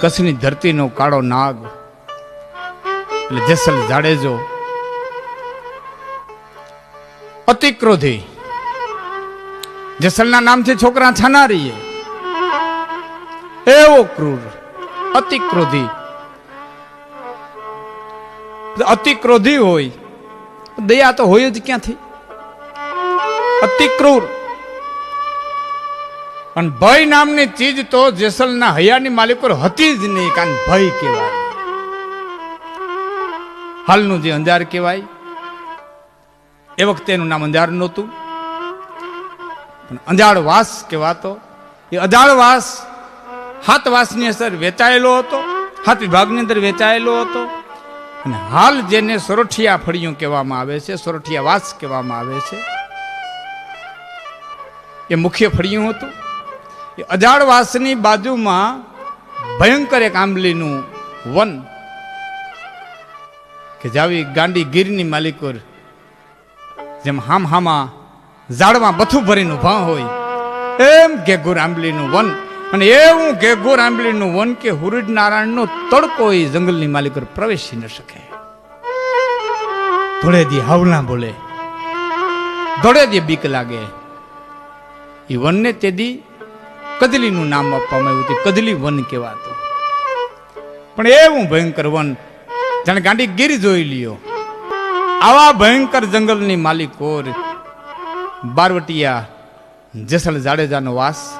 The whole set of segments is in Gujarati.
કચ્છની ધરતીનો કાળો નાગ એટલે જેસલ જાડેજો. અતિક્રોધી. જેસલના નામથી છોકરા છાનારીએ. એવો ક્રૂર, અતિક્રોધી. અતિક્રોધી હોય, દયા તો હોય જ ક્યાંથી? અતિક્રૂર. ક્રૂર અને ભય નામની ચીજ તો જેસલના હૈયાની પર હતી જ નહીં કારણ ભય કહેવાય. હાલનું જે અંજાર કહેવાય, એ વખતે એનું નામ અંજાર નહોતું. પણ અંજાર વાસ કહેવાતો, એ અજાળ વાસ હાથ વાસની અસર વેચાયેલો હતો, હાથ વિભાગની અંદર વેચાયેલો હતો. અને હાલ જેને સોરઠિયા ફળિયું કહેવામાં આવે છે, સોરઠિયા વાસ કહેવામાં આવે છે, એ મુખ્ય ફળિયું હતું. અજાડવાસની બાજુમાં ભયંકર એક આંબલીનું વન કે જાવી ગાંડી ગીરની માલિકોર જેમ હામ હામા ઝાડમાં બથું ભરીને ઊભા હોય, એમ ઘેઘોર આંબલીનું વન. અને એવું ઘેઘોર આંબલીનું વન કે હુરજ નારાયણનો તડકો એ જંગલની માલિકોર પ્રવેશી ન શકે. ધોળેદી હાવલા બોલે. ધોળેદી બીક લાગે. એ વનને તેદી કદલીનું નામ આપવામાં આવ્યું હતું. કદલી વન કહેવાતું. પણ એવું ભયંકર વન. જાણે ગાંડી ગીર જોઈ લ્યો. આવા ભયંકર જંગલની માલિકોર બારવટિયા જેસલ જાડેજાનો વાસ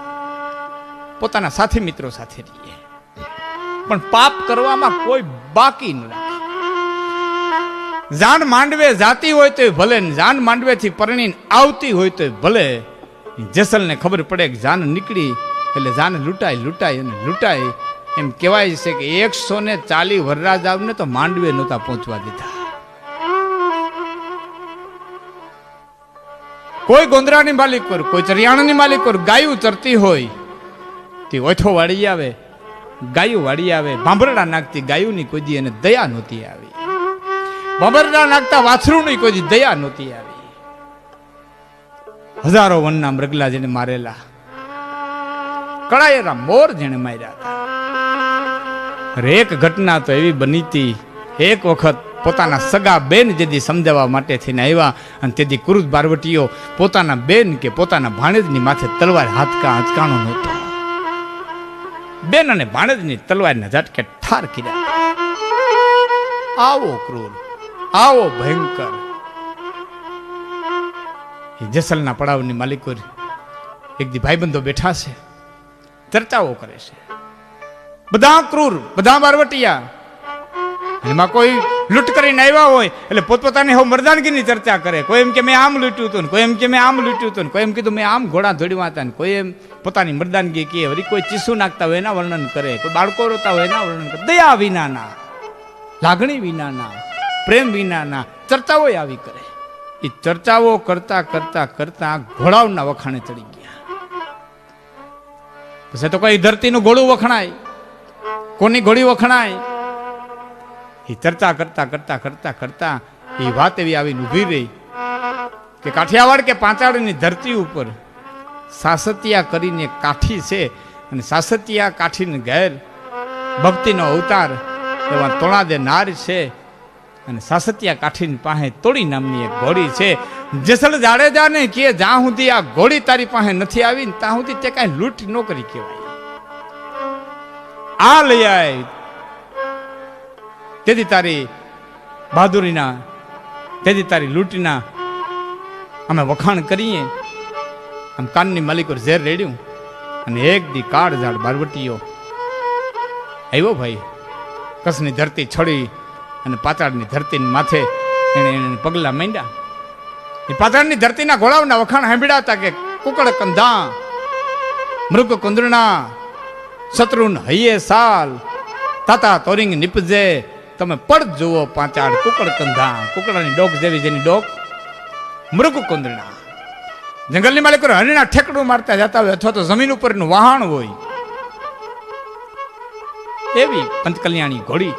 પોતાના સાથી મિત્રો સાથે રહીએ. પણ પાપ કરવામાં કોઈ બાકી ન રાખે. જાન માંડવે જાતી હોય તો ભલે જાન માંડવેથી પરણીને આવતી હોય તો ભલે. જેસલને ખબર પડે કે જાન નીકળી એટલે જાન લૂંટાય લૂંટાય અને લૂંટાય. એમ કહેવાય છે કે એકસો ને ચાલી આવને તો માંડવે નહોતા પહોંચવા દીધા. કોઈ ગોંદરાની માલિક પર, કોઈ ચરિયાણાની માલિક પર ગાયું ચરતી હોય, તે ઓછો વાળી આવે, ગાયું વાળી આવે, ભાંભરડા નાખતી ગાયુંની કોઈ એને દયા નહોતી આવી. ભાંભરડા નાખતા વાછરુંની કોઈ દયા નહોતી આવી. હજારો વનના મૃગલા જેને મારેલા. કળાયેલા મોર જેને માર્યા એક ઘટના તો એવી બની હતી. એક વખત પોતાના સગા બેન જેદી સમજાવવા માટે થઈને આવ્યા અને તેથી કુરુદ બારવટીઓ પોતાના બેન કે પોતાના ભાણેજની માથે તલવાર હાથકા હાથકાણો નહોતો. બેન અને ભાણેજની તલવારના ઝાટકે ઠાર કર્યા. આવો ક્રૂર, આવો ભયંકર. જેસલના પડાવની માલિકો એક દી ભાઈબંધો બેઠા છે. ચર્ચાઓ કરે છે. બધા ક્રૂર, બધા બારવટિયા. એમાં કોઈ લૂંટ કરીને આવ્યા હોય, એટલે પોતપોતાની હવે મરદાનગીની ચર્ચા કરે. કોઈ એમ કે મેં આમ લૂંટ્યું હતું ને, કોઈ એમ કે મેં આમ લૂંટ્યું હતું કોઈ એમ કીધું મેં આમ ઘોડા ધોડવા હતા ને, કોઈ એમ પોતાની મરદાનગી કહે. વળી કોઈ ચીસું નાખતા હોય એના વર્ણન કરે, કોઈ બાળકો રોતા હોય એના વર્ણન કરે. દયા વિનાના, લાગણી વિનાના, પ્રેમ વિનાના ચર્ચાઓ આવી કરે. એ ચર્ચાઓ કરતા કરતા કરતા ઘોડાઓના વખાણે ચડી ગયા. પછી તો કોઈ ધરતીનું ગોળું વખણાય, કોની ગોળી વખણાય? એ ચર્ચા કરતા કરતા કરતા કરતા એ વાત એવી આવીને ઊભી રહી કે કાઠિયાવાડ કે પાંચાળની ધરતી ઉપર સાસતિયા કરીને કાઠી છે અને સાસતિયા કાઠીને ઘેર ભક્તિનો અવતાર એવા તોણાદે નાર છે અને સાસતિયા કાઠીની પાસે તોડી નામની એક ઘોડી છે. જેસલ જાડેજાને કે જ્યાં સુધી આ ઘોડી તારી પાસે નથી આવી ને ત્યાં સુધી તે કાંઈ લૂંટ ન કરી કહેવાય. આ લઈ આય. તેથી તારી બહાદુરીના, તેથી તારી લૂંટના અમે વખાણ કરીએ. આમ કાનની માલિકો ઝેર રેડ્યું અને એક દી કાળ ઝાડ બારવટીયો આવ્યો ભાઈ. કસની ધરતી છડી અને પાતાળની ધરતીની માથે એને એને પગલા માંડ્યા. પાતાળની ધરતીના ઘોડાઓના વખાણ સાંભળ્યા કે કુકડ કંધા, મૃગ કુંદરણા, શત્રુન હૈયે સાલ, તાતા તોરિંગ નિપજે, તમે પડ જુઓ પાંચાળ કુકડ કંધા, કુકડાની ડોક જેવી જેની ડોક, મૃગ કુંદરણા. જંગલની માલિકો હરણા ઠેકડું મારતા જતા હોય અથવા તો જમીન ઉપરનું વહાણ હોય. એવી પંચકલ્યાણી ઘોડી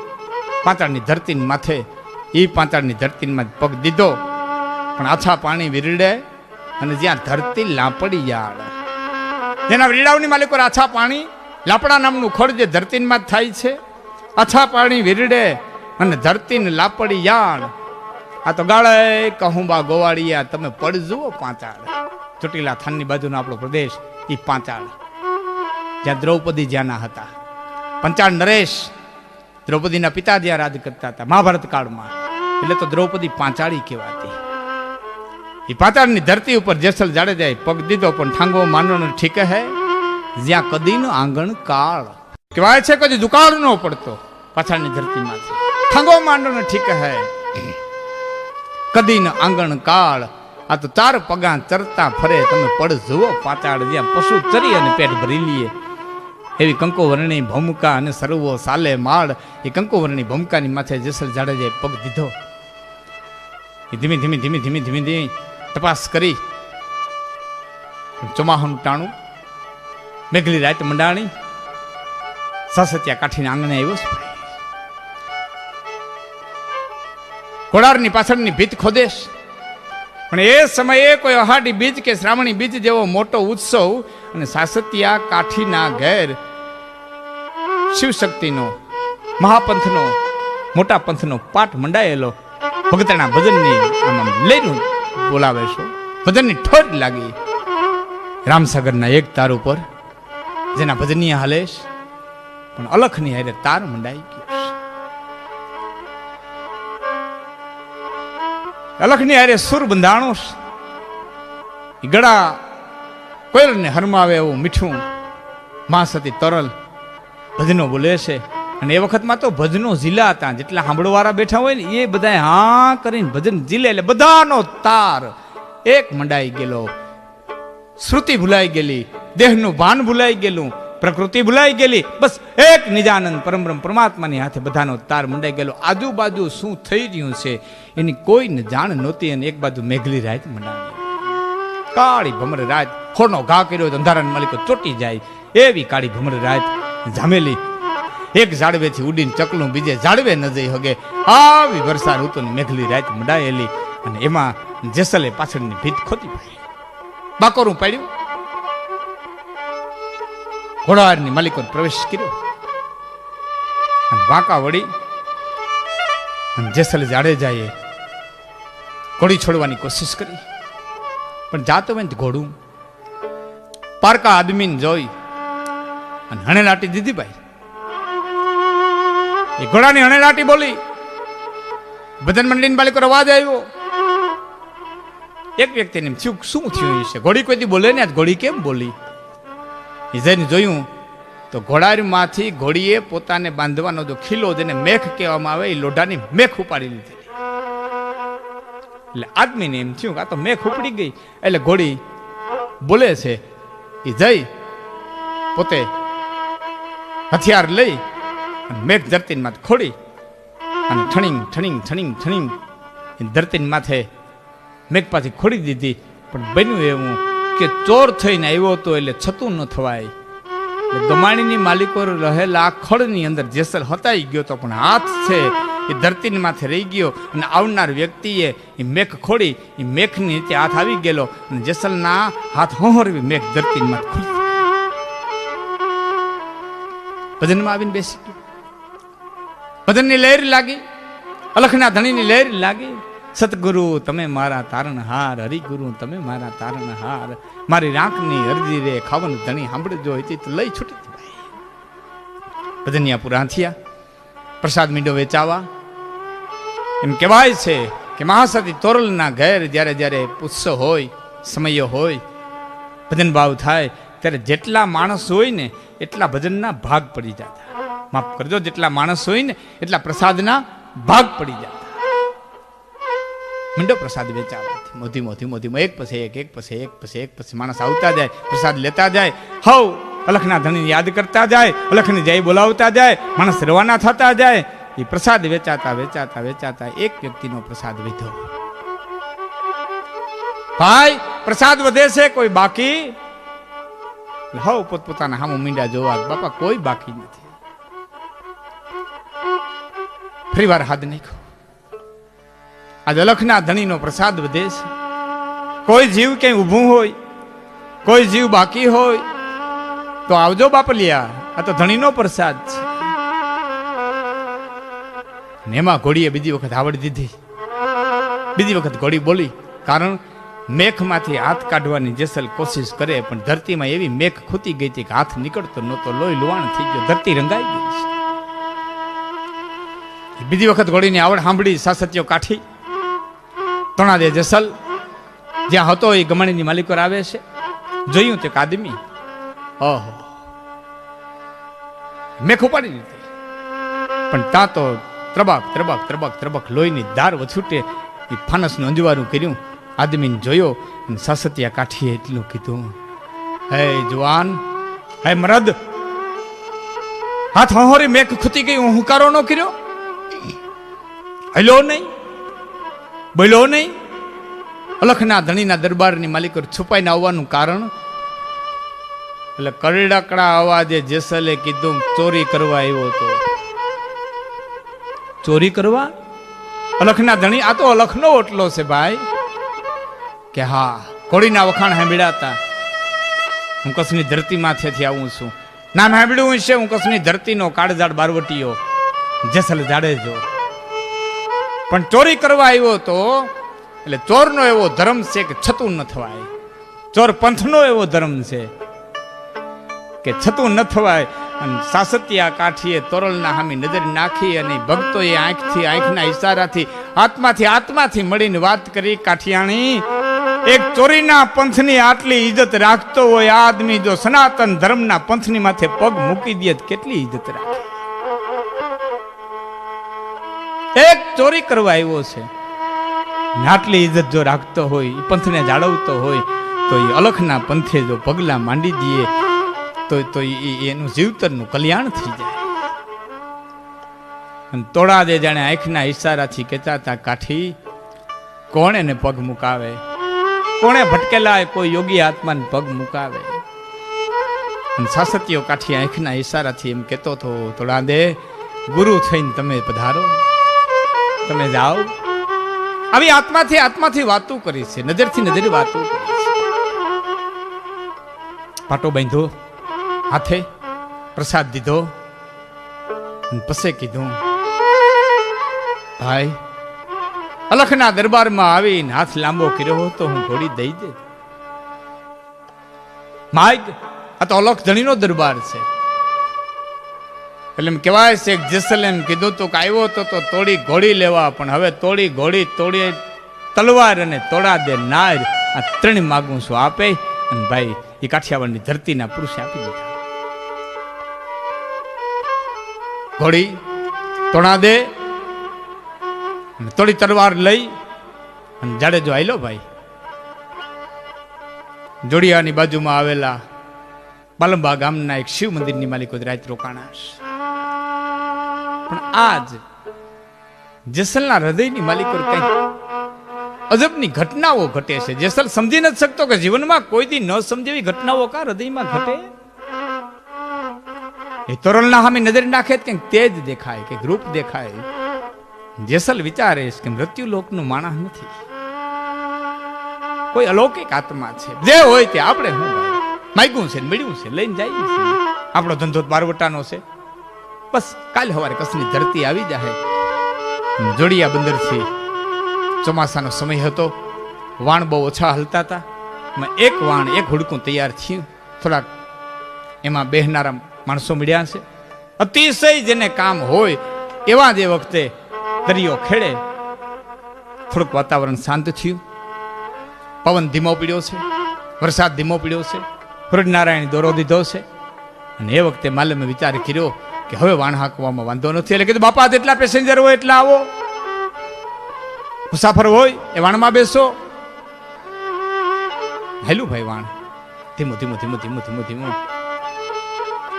પાંચાળની ધરતીની માથે એ પાંચાળની ધરતીમાં પગ દીધો. પણ આછા પાણી વિરડે અને જ્યાં ધરતી લાપડી યાળ જેના વીડાવની માલિકો આછા પાણી, લાપડા નામનું ખોળ જે ધરતીમાં થાય છે અછા પાણી વીરડે અને ધરતીને લાપડી યાળ આ તો ગાળે કહુંબા ગોવાળિયા, તમે પડજો પાંચાળ. ચોટીલા થાનની બાજુનો આપણો પ્રદેશ એ પાંચાળ. જ્યાં દ્રૌપદી જ્યાંના હતા. પંચાળ નરેશ દ્રૌપદીના પિતા જ્યાં રાજ કરતા હતા મહાભારત કાળમાં એટલે તો દ્રૌપદી પાંચાળી કહેવાતી. એ પાતાળની ધરતી ઉપર જેસલ જાડેજાએ પગ દીધો પણ ઠાંગો માનવાનો ઠીક હે? જ્યાં કદીનો આંગણ કાળ. કહેવાય છે કદી દુકાળ ન પડતો પાછળની ધરતીમાંથી. ઠાંગો માંડવાનો ઠીક હે? કદીનો આંગણ કાળ. આ તો ચાર પગા ચરતા ફરે. તમે પડ જુઓ પાતાળ જ્યાં પશુ ચરી અને પેટ ભરી લઈએ એવી કંકોવર્ણી ભૂમિકા અને સરવો સાલે માળ. એ કંકોવર્ણી ભૂમિકાની માથે જેસલ જાડેજાએ પગ દીધો. ધીમે ધીમે ધીમે ધીમે ધીમે ધીમે તપાસ કરી. ચોમાહાનું ટાણું, મેઘલી રાત મંડાણી સસત્યા કાઠીને આંગણે આવ્યો કોડારની પાછળની ભીત ખોદેશ પણ એ સમયે કોઈ અહાડી બીજ કે શ્રાવણી બીજ જેવો મોટો ઉત્સવ અને સાસતિયા કાઠીના ઘેર શિવશક્તિનો, મહાપંથનો, મોટા પંથનો પાઠ મંડાયેલો ભગતના ભજનની આમ લઈ બોલાવે છે. ભજનની ઠોર લાગી. રામસાગરના એક તાર ઉપર, જેના ભજનીય હાલેશ પણ અલખની હારે તાર મંડાઈ ગયો અલખની હારે સુર બંધાણો ગળા કોયલને હરમાવે એવું મીઠું માં સતી તરલ. ભજનો બોલે છે. અને એ વખતમાં તો ભજનો ઝીલા હતા. જેટલા સાંભળવાળા બેઠા હોય ને, એ બધા હા કરીને ભજન ઝીલે એટલે બધાનો તાર એક મંડાઈ ગયેલો. શ્રુતિ ભૂલાઈ ગયેલી, દેહનું ભાન ભૂલાઈ ગયેલું, પ્રકૃતિ ભૂલાઈ ગયેલી, બસ એક નિજાનંદ પરમબ્રહ્મ પરમાત્માની હાથે બધાનો તાર મંડાઈ ગયેલો. આજુબાજુ શું થઈ રહ્યું છે, એની કોઈને જાણ નહોતી અને એક બાજુ મેઘલી રાત મંડાવી કાળી ભમર રાત ખોનો ઘા કર્યો અંધારાના માલિકો ચોટી જાય. એવી કાળી ભમર રાત જામેલી એક ઝાડવેથી ઉડીને ચકલું બીજે ઝાડવે ન જઈ હગે. આવી વરસાદ ઋતુની મેઘલી રાત મડાયેલી અને એમાં જેસલે પાછળની ભીત ખોતી પડી. બાકોરું પાડ્યું. ઘોડાની માલિકોને પ્રવેશ કર્યો. અને વાંકા વળી અને જેસલ જાડેજાએ ઘોડી છોડવાની કોશિશ કરી. પણ જાતો હોય ને ઘોડું. પારકા આદમીને જોઈ અને હણે લાટી દીધી ભાઈ એ ઘોડાની હણેલાટી બોલી. ભજન મંડળીની બાલિકો અવાજ આવ્યો એક વ્યક્તિને થયું, શું થયું છે? ઘોડી કોઈ દી બોલે ને? ઘોડી કેમ બોલી? જઈને જોયું, તો ઘોડામાંથી ઘોડીએ પોતાને બાંધવાનો જો ખીલો જેને મેખ કહેવામાં આવે, એ લોઢાની મેખ ઉપાડી લીધી. એટલે આદમીને એમ થયું આ તો મેખ ઉપડી ગઈ. એટલે ઘોડી બોલે છે એ જઈ, પોતે હથિયાર લઈ મેઘ ધરતીની માથે ખોડી અને ઠણીંગ ઠણીંગ ઠણીંગ ઠણીંગ ધરતીની માથે મેઘ પાછી ખોડી દીધી. પણ બન્યું એવું કે ચોર થઈને આવ્યો હતો એટલે છતું ન થવાય. એટલે દમાણીની માલિકો રહેલા ખડની અંદર જેસલ હતાઈ ગયો તો પણ હાથ છે એ ધરતીની માથે રહી ગયો અને આવનાર વ્યક્તિએ એ મેઘ ખોડી એ મેઘની નીચે હાથ આવી ગયેલો અને જેસલના હાથ હોહરવી મેઘ ધરતીની માથે ભજનમાં આવીને બેસી ગયો. ભજનની લહેર લાગી, અલખના ધણીની લહેર લાગી. સતગુરુ, તમે મારા તારણહાર, હરિગુરુ, તમે મારા તારણહાર. મારી રાંકની અરજી રે, ખાવન ધણી સાંભળજો હતી તો લઈ છૂટી. ભજનિયા પૂરા થયા, પ્રસાદ મીંડો વેચાવા. એમ કહેવાય છે કે મહાસતી તોરલના ઘેર જ્યારે જ્યારે ઉત્સવ હોય, સમયો હોય, ભજન ભાવ થાય, ત્યારે જેટલા માણસ હોય ને, એટલા ભજનના ભાગ પડી જતા. માફ કરજો, જેટલા માણસ હોય ને, એટલા પ્રસાદના ભાગ પડી જતા મંડો પ્રસાદ વેચાવાથી, મોધી મોધી મોધીમાં એક પછી એક એક પછી એક પછી એક પછી માણસ આવતા જાય, પ્રસાદ લેતા જાય. હવ, અલખના ધણી યાદ કરતા જાય, અલખની જય બોલાવતા જાય, માણસ રવાના થતા જાય. એ પ્રસાદ વેચાતા વેચાતા વેચાતા એક વ્યક્તિનો પ્રસાદ વધ્યો ભાઈ, પ્રસાદ વધે છે, કોઈ બાકી? હવ, પોતપોતાના હામું મીંડા જોવા, બાપા કોઈ બાકી નથી. ફરી વાર હાથ નાખ્યો. આજે લખના ધણીનો પ્રસાદ વધે છે. કોઈ જીવ ક્યાંય ઊભું હોય, કોઈ જીવ બાકી હોય, તો આવજો બાપલિયા, આ તો ધણીનો પ્રસાદ છે. ને એમાં ઘોડીએ બીજી વખત આવડી દીધી. બીજી વખત ઘોડી બોલી, કારણ મેઘમાંથી હાથ કાઢવાની જેસલ કોશિશ કરે, પણ ધરતીમાં એવી મેઘ ખૂતી ગઈ હતી કે હાથ નીકળતો નહોતો, લોહી લુવાણ થઈ ગયો, ધરતી રંગાઈ ગઈ છે. બીજી વખત ઘોડીની આવડ સાંભળી સાસત્યો કાઠી. તણાદે જસલ. જ્યાં હતો એ ગમણીની માલિકો આવે છે. જોયું તે એક આદમી ઓહો. મેઘ ઉપાડી દીધી પણ ત્યાં તો ત્રબાક ત્રબાક ત્રબાક ત્રબાક લોહીની દાર વછૂટે એ ફાનસનું અંજવારું કર્યું. આદમીને જોયો અને સાસતિયા કાઠીએ એટલું કીધું. હે જવાન, હે મરદ, હાથ હોરી મેઘ ખૂતી ગઈ, હું હુંકારો ન કર્યો? હલો નહીં? બોલ્યો નહીં? અલખના ધણીના દરબારની માલિકો છુપાઈને આવવાનું કારણ? એટલે કરડકડા અવાજે જેસલે કીધું, ચોરી કરવા આવ્યો હતો ચોરી કરવા? અલખના ધણી, આ તો અલખનો ઓટલો છે ભાઈ. કે હા, કોળીના વખાણ સાંભળ્યા હું કસની ધરતીમાંથી આવું છું. નામ સાંભળ્યું છે હું કસની ધરતીનો કાળજાડ બારવટીયો. જેસલ જાડેજો. પણ ચોરી કરવા આવ્યો તો, એટલે ચોરનો એવો ધર્મ છે કે છતું ન થવાય. ચોર પંથનો એવો ધર્મ છે કે છતું ન થવાય. અને સાસતિયા કાઠીએ તોરલના હામી નજર નાખી અને ભક્તોએ આંખથી આંખના ઇશારાથી આત્માથી આત્માથી મળીને વાત કરી, કાઠિયાણી, એક ચોરીના પંથની આટલી ઇજ્જત રાખતો હોય, આ આદમી જો સનાતન ધર્મના પંથની માથે પગ મૂકી દે કેટલી ઇજ્જત રાખે? એક ચોરી કરવા આવ્યો છે. આટલી ઇજ્જત જો રાખતો હોય પંથને જાળવતો હોય, તો એ અલખના પંથે જો પગલા માંડી દઈએ, તો તો એનું જીવતરનું કલ્યાણ થઈ જાય. અને તોડા દે જાણે આંખના ઈશારાથી કહેતા હતા કાઠી કોણ એને પગ મુકાવે? કોણે ભટકેલા કોઈ યોગી આત્માને પગ મુકાવે? અને સાસતીઓ કાઠી આંખના ઈશારાથી એમ કહેતો હતો તોડા દે ગુરુ થઈને તમે પધારો. તમે જાઓ. આવી આત્માથી આત્માથી વાતો કરી છે, નજરથી નજર વાતો પાટો બાંધ્યો હાથે પ્રસાદ દીધો પછી કીધું, ભાઈ, અલખના દરબારમાં આવીને હાથ લાંબો કર્યો તો હું ઘોડી દઈ દે. માઇક આ તો અલખ ધણીનો દરબાર છે. એટલે એમ કહેવાય છે કે જેસલેમ કીધું તો કે આવ્યો તો તો તોડી ઘોડી લેવા, પણ હવે તોડી ઘોડી તોડી તલવાર અને તોડા દે નાર. આ ત્રણ માગું છું આપે. અને ભાઈ, એ કાઠિયાવાડની ધરતીના પુરુષે આપી દીધા. ઘોડી તોડા દે તોડી તલવાર લઈ અને જાડેજો આયલો ભાઈ. જોડિયાની બાજુમાં આવેલા બાલંબા ગામના એક શિવ મંદિરની માલિકો રાત રોકાણા છે પણ આજ જેસલના હૃદયની માલિકો કઈ અજબની ઘટનાઓ ઘટે છે. જેસલ સમજી નથી શકતો કે જીવનમાં કોઈ દી ન સમજેવી ઘટનાઓ કા હૃદયમાં ઘટે? એ તોરલના સામે નજર નાખે કે કંઈક તેજ દેખાય કે રૂપ દેખાય. જેસલ વિચારે કે મૃત્યુ લોકનું માણસ નથી. કોઈ અલૌકિક આત્મા છે. જે હોય તે આપણે શું માગ્યું છે મળ્યું છે લઈને જઈએ આપણો ધંધો બારવટાનો છે. બસ કાલ સવારે કસની ધરતી આવી જાય જોડિયા બંદરથી ચોમાસાનો સમય હતો. વાણ બહુ ઓછા હલતા હતા મેં એક વાણ, એક હુડકું તૈયાર થયું. થોડાક એમાં બેહનારા માણસો મળ્યા છે. અતિશય જેને કામ હોય એવા જે વખતે દરિયો ખેડે. થોડુંક વાતાવરણ શાંત થયું. પવન ધીમો પીડ્યો છે. વરસાદ ધીમો પીડ્યો છે. સૂર્યનારાયણ દોરો દીધો છે. અને એ વખતે માલમે વિચાર કર્યો કે હવે વાણ હાંકવામાં વાંધો નથી. એટલે કીધું, બાપા, જેટલા પેસેન્જર હોય એટલા આવો. મુસાફર હોય, એ વાણમાં બેસો. હેલું ભાઈ વાણ. ધીમું ધીમું ધીમું ધીમું ધીમું ધીમું.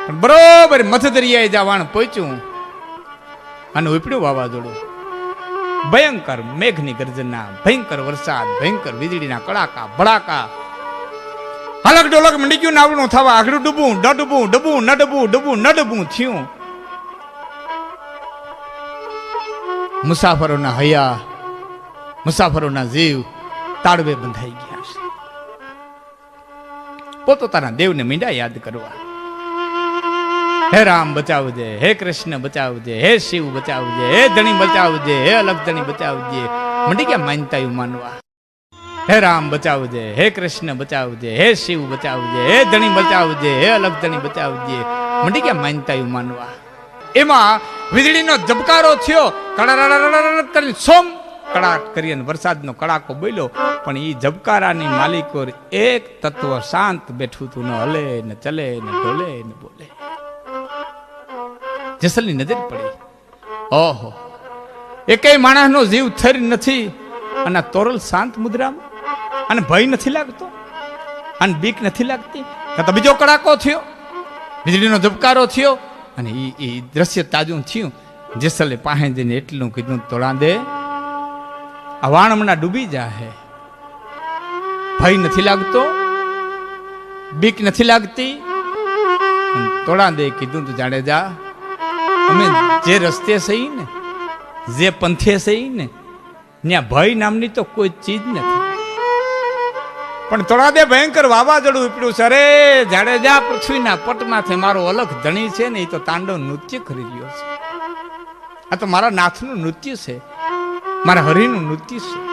પણ બરોબર મથ દરિયાએ જા વાણ પહોંચ્યું. અને ઉપડ્યું વાવાઝોડું. ભયંકર મેઘની ગર્જના, ભયંકર વરસાદ, ભયંકર વીજળીના કડાકા, ભડાકા. હલક ડોલક મંડી ગયું નાવડું થવા આગળ ડૂબું, ન ડૂબું ડૂબું, ન ડૂબું ડૂબું, ન ડૂબું થયું. મુસાફરોના હયા, મુસાફરોના જીવ તાળવે બંધાઈ ગયા છે. પોતપોતાના દેવને મીંડા યાદ કરવા. હે રામ બચાવજે, હે કૃષ્ણ બચાવજે, હે શિવ બચાવજે, હે ધણી બચાવજે, હે અલગ ધણી બચાવજે. મંડી ક્યાં માનતા એવું માનવા. હે રામ બચાવજે, હે કૃષ્ણ બચાવજે, હે શિવ બચાવજે, હે ધણી બચાવજે, હે અલગ ધણી બચાવજે. મંડી ક્યાં માનતા એવું માનવા. એમાં વીજળીનો ધબકારો થયો. કડા કરીને સોમ કડાટ કરી અને વરસાદનો કડાકો બોલ્યો પણ એ ઝબકારાની માલિકો એક તત્વ શાંત બેઠું તું ન હલે ને ચલે ને ઢોલે ને બોલે જેસલની નજર પડી ઓહો એકેય માણસનો જીવ થર નથી અને તોરલ શાંત મુદ્રામાં અને ભય નથી લાગતો અને બીક નથી લાગતી તો બીજો કડાકો થયો વીજળીનો ઝબકારો થયો અને એ એ દ્રશ્ય તાજું થયું. જેસલે પાસે જઈને એટલું કીધું તોડા દે આ હમણાં ડૂબી જાહે. ભય નથી લાગતો, બીક નથી લાગતી. તોડા દે કીધું, તું જાડેજા અમે જે રસ્તે સહી ને જે પંથે સહી ને ત્યાં ભય નામની તો કોઈ ચીજ નથી. પણ થોડા દે ભયંકર વાવાઝોડું ઉપડ્યું છે. અરે જાડેજા પૃથ્વીના પટમાંથી મારો અલગ ધણી છે ને એ તો તાંડવ નૃત્ય કરી રહ્યો છે. આ તો મારા નાથનું નૃત્ય છે. મારા હરિનું નૃત્ય છે.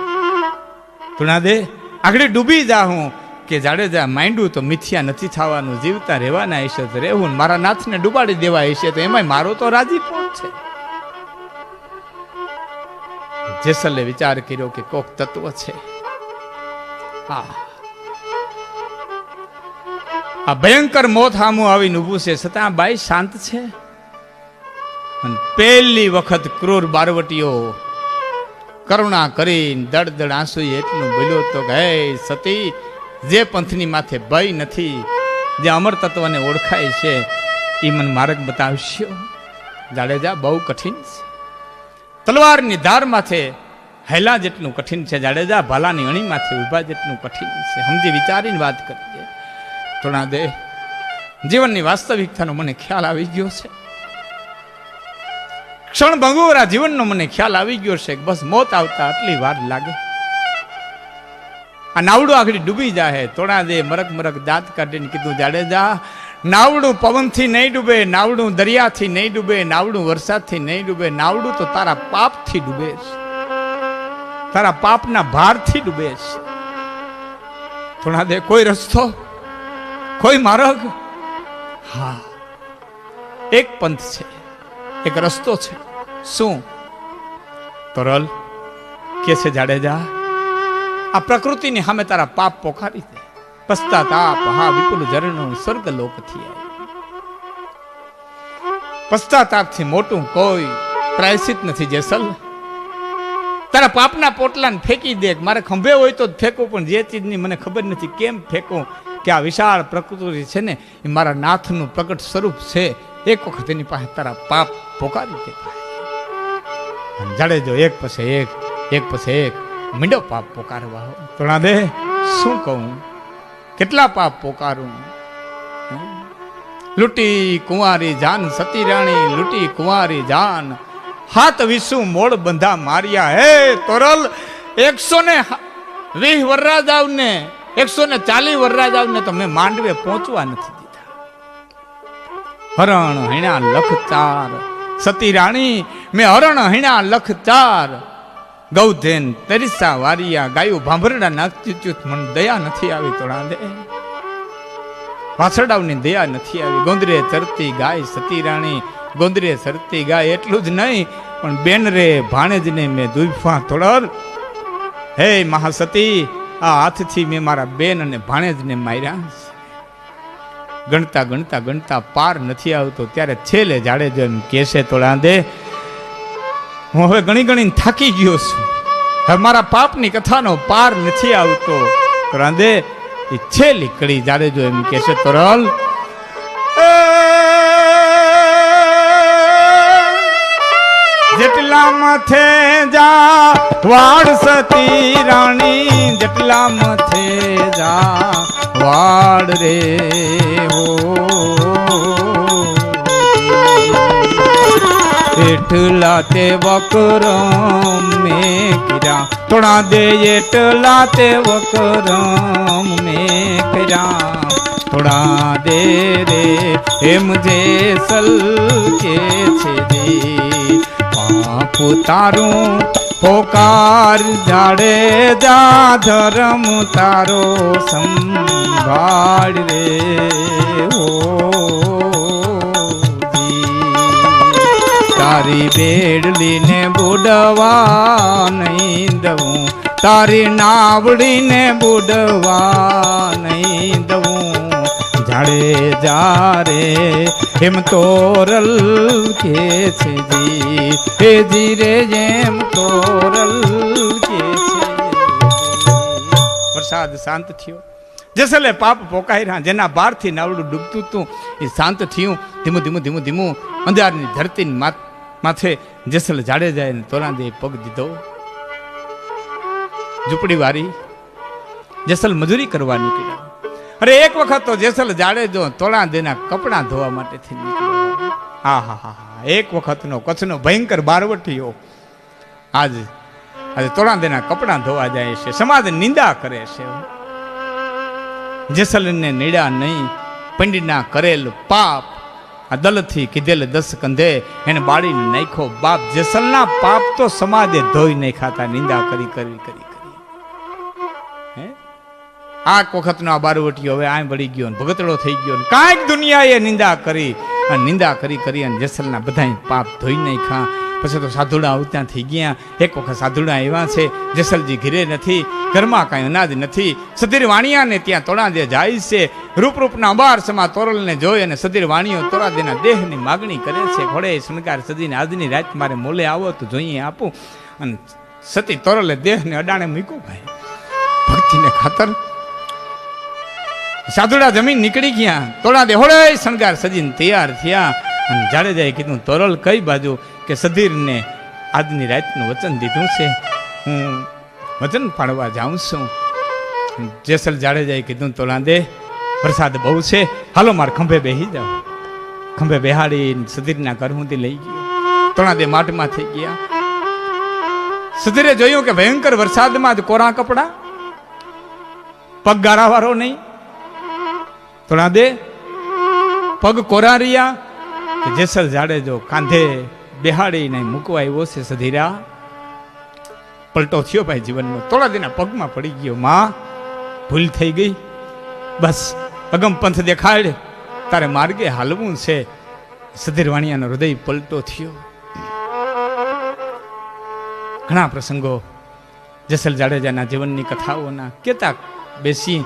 થોડા દે આગળ ડૂબી જા હું કે જાડેજા માંડ્યું તો મિથ્યા નથી થવાનું, જીવતા રહેવાના હશે તો રહેવું મારા નાથને ડૂબાડી દેવા હશે તો એમાંય મારો તો રાજી છે? જેસલે વિચાર કર્યો કે કોક તત્વ છે. હા. આ ભયંકર મોત સામું આવીને ઊભું છે. છતાં બાઈ શાંત છે. પહેલી વખત ક્રૂર બારવટીઓ કરુણા કરીને દડ દડ આંસુ એટલું બોલ્યો તો હે સતી, જે પંથની માથે ભય નથી, જે અમર તત્વને ઓળખાય છે એ મને માર્ગ બતાવશો. જાડેજા બહુ કઠિન છે. તલવારની ધાર માથે હેલા જેટલું કઠિન છે. જાડેજા ભાલાની માથે ઊભા જેટલું કઠિન છે. સમજી વિચારીને વાત કરીએ. દે જીવનની વાસ્તવિકતાનો મને ખ્યાલ આવી ગયો છે. ક્ષણ ભંગુરા જીવનનો મને ખ્યાલ આવી ગયો છે બસ મોત આવતા આટલી વાર લાગે. આ નાવડું આગળ ડૂબી જાય તોડા દે મરક મરક દાંત કાઢીને કીધું જાડેજા નાવડું પવનથી નહીં ડૂબે, નાવડું દરિયાથી નહીં ડૂબે, નાવડું વરસાદથી નહીં ડૂબે, નાવડું તો તારા પાપથી ડૂબે છે. તારા પાપના ભારથી ડૂબે છે. થોડા દે, કોઈ રસ્તો કોઈ માર્ગ? હા. એક પંથ છે. એક રસ્તો છે. શું? તરલ. કે છે જાડેજા? આ પ્રકૃતિની સામે તારા પાપ પોખારી દે. પશ્ચાતાપ. હા, વિપુલ ઝરણું સ્વર્ગ લોકથી પશ્ચાતાપથી મોટું કોઈ પ્રાયશ્ચિત નથી, જેસલ. તારા પાપના પોટલાને ફેંકી દે. મારે ખંભે હોય તો જ ફેંકું, પણ જે ચીજની મને ખબર નથી કેમ ફેંકું કે આ વિશાળ પ્રકૃતિ છે ને એ મારા નાથનું પ્રગટ સ્વરૂપ છે. એક વખત એની પાસે તારા પાપ પોકારી દે જાડેજો એક પછી એક એક પછી એક મીંડો પાપ પોકારવા તોણા દે શું કહું? કેટલા પાપ પોકારું? લૂટી કુંવારી જાન સતી રાણી લૂટી કુંવારી જાન. હાથ વિસુ મોડ બંધા માર્યા. હે તોરલ એકસો ને વીહ વરરાજાવ ને એકસો ને ચાલીસ વરરાજાવ ને તો મેં માંડવે પહોંચવા નથી દીધા. હરણ, હૈણા લખ ચાર સતી રાણી, મેં હરણ, હૈણા લખ ચાર ગૌધેન, તરીસા, વારિયા, ગાયું, ભાંભરડા નાખતી ચ્યુત મને દયા નથી આવી તો રાંધે. વાછરડાવની દયા નથી આવી. ગોંદરે ચરતી ગાય, સતી રાણી, ગોંદરે સરતી ગાય એટલું જ નહીં, પણ બેન રે ભાણેજને મેં દુફા તોડર હે મહાસતી આ હાથથી મેં મારા બેન અને ભાણેજને માર્યા. ગણતા ગણતા ગણતા પાર નથી આવતો. ત્યારે છેલ્લે જાડે જો એમ કેસે તો દે હું હવે ગણી ગણીને થાકી ગયો છું. હવે મારા પાપની કથાનો પાર નથી આવતો. રાંધે એ છેલ્લી કડી જાડે જો એમ કેસે તોરલ જેટલા મથે જા વાડ સતી રાણી જેટલા મથે જા વાડ રે હો. એટલા તે વકરમ મે કર્યા. થોડા દે એટલા તે વકરમ મે કર્યા. થોડા દે રે, એમ જે સલ કે છે રે. પાપ તારું પોકાર જાડે જા ધરમ તારો સંભાળ રે. તારી બેડલીને બુડવા નહીં દઉં. તારી નાવડીને બુડવા નહીં દઉં. જાડે જારે એમ તોરલ કે છે જી. હે જી રે જેમ તોરલ કે છે પ્રસાદ શાંત થયો. જેસલે પાપ પોકાઈ રહ્યા જેના બારથી નાવડું ડૂબતું હતું, એ શાંત થયું. ધીમું ધીમું ધીમું ધીમું અંધારની ધરતીની માથે જેસલ જાડે જાય ને તોરા દે પગ દીધો. ઝૂંપડી વારી જેસલ મજૂરી કરવા નીકળ્યા. અરે, એક વખત તો જેસલ જાડે જો તોળા દેના કપડાં ધોવા માટે થી નીકળ્યો. હા હા હા હા. એક વખતનો કચ્છનો ભયંકર બારવટીઓ આજ, આજે તોળા દેના કપડાં ધોવા જાય છે. સમાજ નિંદા કરે છે. જેસલને નીડા નહીં, પંડિતના કરેલ પાપ, આ દલથી કીધેલ દસ કંધે એને બાળી નાખ્યો. બાપ જેસલના પાપ તો સમાજે ધોઈ નહીં ખાતા નિંદા કરી કરી કરી કરી. હે? આ વખતનો આ બારવટીઓ હવે આમ વળી ગયો ભગતડો થઈ ગયો કાંઈક દુનિયાએ નિંદા કરી અને નિંદા કરી કરી અને જેસલના બધાય પાપ ધોઈ નાખ્યા. પછી તો સાધુડા આવતા થઈ ગયા. એક વખત સાધુડા એવા છે, જેસલજી ઘીરે નથી, ઘરમાં કાંઈ અનાજ નથી. સધીર વાણિયાને ત્યાં તોડાદે જાય છે. રૂપ રૂપના અબાર સમા તોરલને જોઈ અને સધીર વાણીઓ તોરા દેના દેહની માગણી કરે છે. ઘોડે શણગાર સદીને આજની રાત મારે મોલે આવો તો જોઈએ આપું. અને સતી તોરલે દેહને અડાણે મૂક્યું ભાઈ. ભક્તિને ખાતર સાધુડા જમીન નીકળી ગયા. તોડા દે, હોળે, શણગાર સજીને તૈયાર થયા. અને જાડેજાએ કીધું, તોરલ કઈ બાજુ કે સધીરને આજની રાતનું વચન દીધું છે? હું વચન પાડવા જાઉં છું. જેસલ જાડેજાએ કીધું, તોલા દે, વરસાદ બહુ છે. હાલો, માર ખંભે બેહી જાઓ. ખંભે બેહાડી સધીરના ઘર સુધી લઈ ગયો. તોણા દે માટમાં થઈ ગયા. સધીરે જોયું કે ભયંકર વરસાદમાં જ કોરા કપડા. પગ ગારાવાળો નહીં. તોણા દે? પગ કોરારિયા કે જેસલ જાડેજો કાંધે બેહાડીને મૂકવા આવ્યો છે સધીરા? પલટો થયો ભાઈ જીવનનો થોડા દિના પગમાં પડી ગયો. માં, ભૂલ થઈ ગઈ. બસ, અગમ પંથ દેખાડ. તારે માર્ગે હાલવું છે. સધીર વાણિયાનો હૃદય પલટો થયો. ઘણા પ્રસંગો જેસલ જાડેજાના જીવનની કથાઓના કેતા બેસી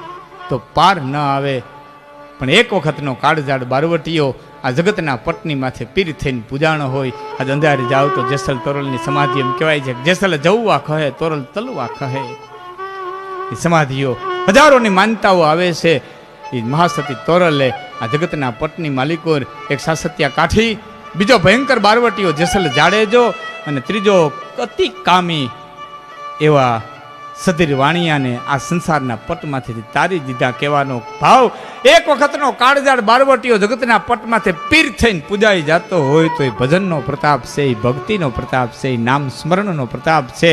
તો પાર ન આવે. પણ એક વખતનો કાળજાડ બારવટીઓ આ જગતના પટની માથે પીર થઈને પૂજાણો હોય. આજ અંધારે જાવ તો જેસલ તોરલની સમાધિ એમ કહેવાય છે. જેસલ જવવા કહે તોરલ તલવા કહે એ સમાધિઓ હજારોની માનતાઓ આવે છે. એ મહાસતી તોરલે આ જગતના પટની માલિકો એક સાસત્યા કાઠી બીજો ભયંકર બારવટીઓ જેસલ જાડેજો અને ત્રીજો અતિ કામી એવા સધીર વાણિયાને આ સંસારના પટમાંથી તારી દીધા કહેવાનો ભાવ એક વખતનો કાળજાળ બારવટીઓ જગતના પટમાંથી પીર થઈને પૂજાઈ જતો હોય તો એ ભજનનો પ્રતાપ છે, એ ભક્તિનો પ્રતાપ છે, એ નામ સ્મરણનો પ્રતાપ છે.